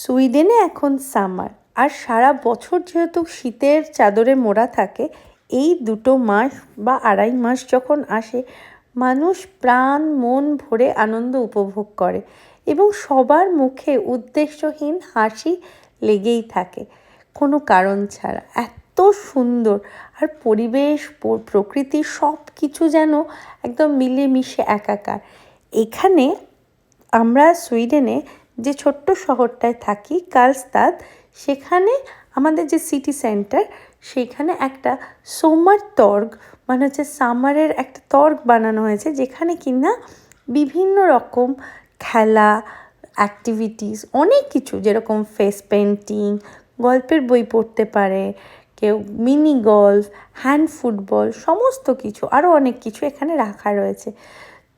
সুইডেনে এখন সামার। আর সারা বছর যেহেতু শীতের চাদরে মোড়া থাকে, এই দুটো মাস বা আড়াই মাস যখন আসে, মানুষ প্রাণ, মন ভরে আনন্দ উপভোগ করে এবং সবার মুখে উদ্দেশ্যহীন হাসি লেগেই থাকে। কোনো কারণ ছাড়া। এত সুন্দর আর পরিবেশ প্রকৃতি সব কিছু যেন একদম মিলেমিশে একাকার। এখানে আমরা সুইডেনে যে ছোট্ট শহরটায় থাকি, কালস্তাদ, সেখানে আমাদের যে সিটি সেন্টার সেখানে একটা সোমার তর্গ মানে হচ্ছে সামারের একটা তর্গ বানানো হয়েছে, যেখানে কিনা বিভিন্ন রকম খেলা অ্যাক্টিভিটিস অনেক কিছু, যেরকম ফেস পেন্টিং গল্পের বই পড়তে পারে, কেউ মিনি গল্ফ হ্যান্ড ফুটবল সমস্ত কিছু আরও অনেক কিছু এখানে রাখা রয়েছে।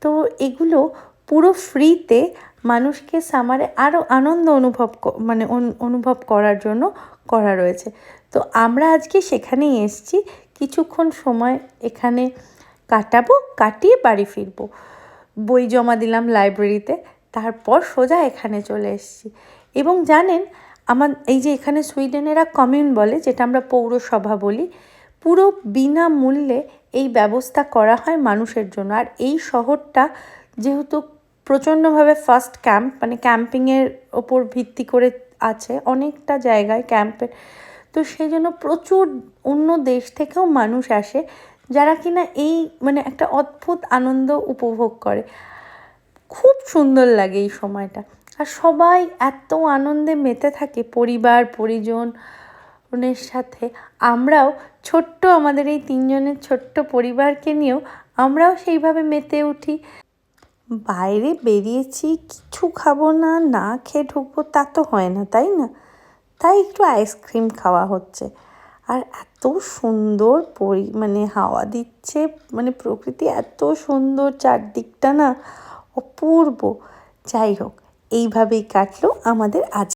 তো এগুলো পুরো ফ্রিতে মানুষকে সামারে আরও আনন্দ অনুভব মানে অনুভব করার জন্য করা রয়েছে। তো আমরা আজকে সেখানেই এসছি। কিছুক্ষণ সময় এখানে কাটাবো, কাটিয়ে বাড়ি ফিরবো। বই জমা দিলাম লাইব্রেরিতে তারপর সোজা এখানে চলে এসেছি। এবং জানেন, আমার এই যে এখানে সুইডেনেরা কমিউন বলে, যেটা আমরা পৌরসভা বলি, পুরো বিনামূল্যে এই ব্যবস্থা করা হয় মানুষের জন্য। আর এই শহরটা যেহেতু প্রচণ্ডভাবে ফার্স্ট ক্যাম্প মানে ক্যাম্পিংয়ের ওপর ভিত্তি করে আছে অনেকটা জায়গায় ক্যাম্পের তো সেই জন্য প্রচুর অন্য দেশ থেকেও মানুষ আসে যারা কিনা এই মানে একটা অদ্ভুত আনন্দ উপভোগ করে। খুব সুন্দর লাগে এই সময়টা। আর সবাই এত আনন্দে মেতে থাকে পরিবার পরিজন ওনের সাথে। আমরাও ছোট্ট আমাদের এই তিনজনের ছোট্ট পরিবারকে নিয়েও আমরাও সেইভাবে মেতে উঠি। বাইরে বেরিয়েছি, কিছু খাব না না খেয়ে ঢুকবো, তা তো হয় না, তাই না? তাই একটু আইসক্রিম খাওয়া হচ্ছে। আর এত সুন্দর পরি মানে হাওয়া দিচ্ছে মানে প্রকৃতি এত সুন্দর চারদিকটা না অপূর্ব। যাই হোক, এইভাবেই কাটলো আমাদের আজ